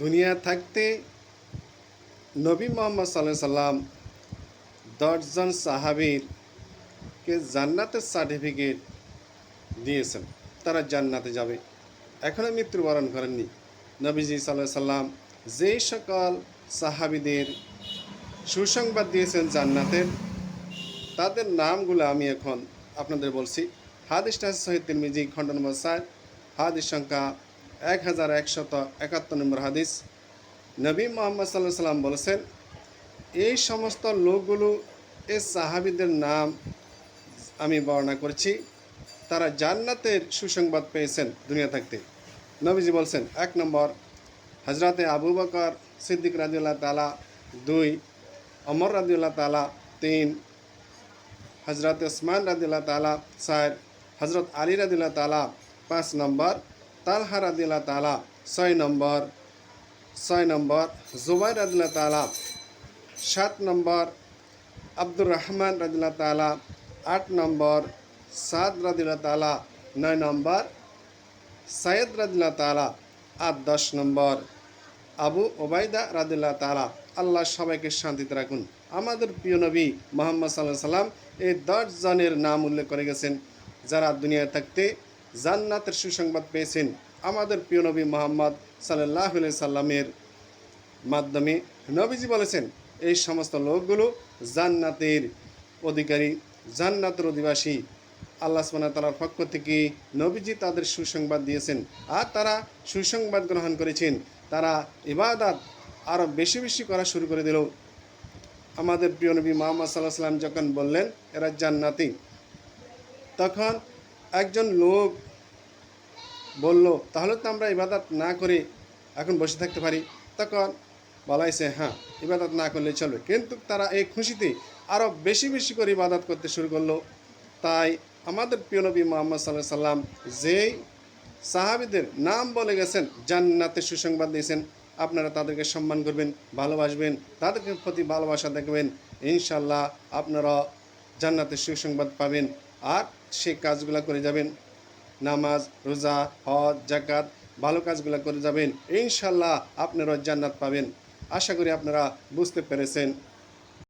দুনিয়া থাকতে নবী মোহাম্মদ সাল্লাহ সাল্লাম দশজন সাহাবির কে জান্নাতের সার্টিফিকেট দিয়েছেন। তারা জান্নাতে যাবে। এখনও মৃত্যুবরণ করেননি। নবীজি সাল্লাহ সাল্লাম যেই সকল সাহাবিদের সুসংবাদ দিয়েছেন জান্নাতের তাদের নামগুলো আমি এখন আপনাদের বলছি। হাদিসটা সহিদ তিরমিজি, খণ্ড নম্বর সাত হাদিস সংখ্যা এক হাজার একশত একাত্তর নম্বর হাদিস। নবী মোহাম্মদ সাল্লাহ সাল্লাম বলেছেন, এই সমস্ত লোকগুলো, এ সাহাবিদের নাম আমি বর্ণনা করছি। তারা জান্নাতের সুসংবাদ পেয়েছেন দুনিয়া থাকতে। নবীজি বলছেন, এক নম্বর হজরতে আবু বকর সিদ্দিক রাজিউল্লাহ তালা দুই অমর রাজিউল্লাহ তালা তিন হজরত ওসমান রাদিল্লা তালা চার হজরত আলী রাদিল্লা তালা পাঁচ নম্বর তালহা রাদিল্লা তালা ছয় নম্বর ছয় নম্বর জুবাই রাদিল্লা তালা সাত নম্বর, আব্দুর রহমান রাদিল্লা তালা আট নম্বর, সাদ রাদিল্লা তালা নয় নম্বর সাইদ রাদিল্লা তালা আর দশ নম্বর, আবু ওবায়দা রাদিল্লা তালা আল্লাহ সবাইকে শান্তিতে রাখুন। আমাদের প্রিয় নবী মোহাম্মদ সাল্লাহ সাল্লাম এই দশ জনের নাম উল্লেখ করে গেছেন। যারা দুনিয়ায় থাকতে জান্নাতের সুসংবাদ পেয়েছেন আমাদের প্রিয় নবী মোহাম্মদ সাল্লাহ সাল্লামের মাধ্যমে। নবীজি বলেছেন, এই সমস্ত লোকগুলো জান্নাতের অধিকারী, জান্নাতের অধিবাসী। আল্লাহ সুবহানাহু ওয়া তাআলার পক্ষ থেকে নবীজি তাদের সুসংবাদ দিয়েছেন আর তারা সুসংবাদ গ্রহণ করেছেন। তারা ইবাদত আরও বেশি বেশি করা শুরু করে দিল। আমাদের প্রিয় নবী মোহাম্মদ সাল্লাহ সাল্লাম যখন বললেন, এরা জান্নাতি, তখন একজন লোক বলল, তাহলে তো আমরা ইবাদত না করে এখন বসে থাকতে পারি। তখন বলাইছে হ্যাঁ ইবাদত না করলে চলবে। কিন্তু তারা এই খুশিতে আরও বেশি বেশি করে ইবাদত করতে শুরু করল। তাই আমাদের প্রিয় নবী মোহাম্মদ সাল্লাহ সাল্লাম যেই সাহাবিদের নাম বলে গেছেন, জান্নাতের সুসংবাদ দিয়েছেন, আপনারা তাদেরকে সম্মান করবেন, ভালোবাসবেন, তাদেরকে প্রতি ভালোবাসা দেখবেন ইনশাল্লাহ আপনারা জান্নাতের সুসংবাদ পাবেন। আর সে কাজগুলো করে যাবেন। নামাজ, রোজা, হজ জাকাত ভালো কাজগুলো করে যাবেন। ইনশাল্লাহ আপনারা জান্নাত পাবেন। আশা করি আপনারা বুঝতে পেরেছেন।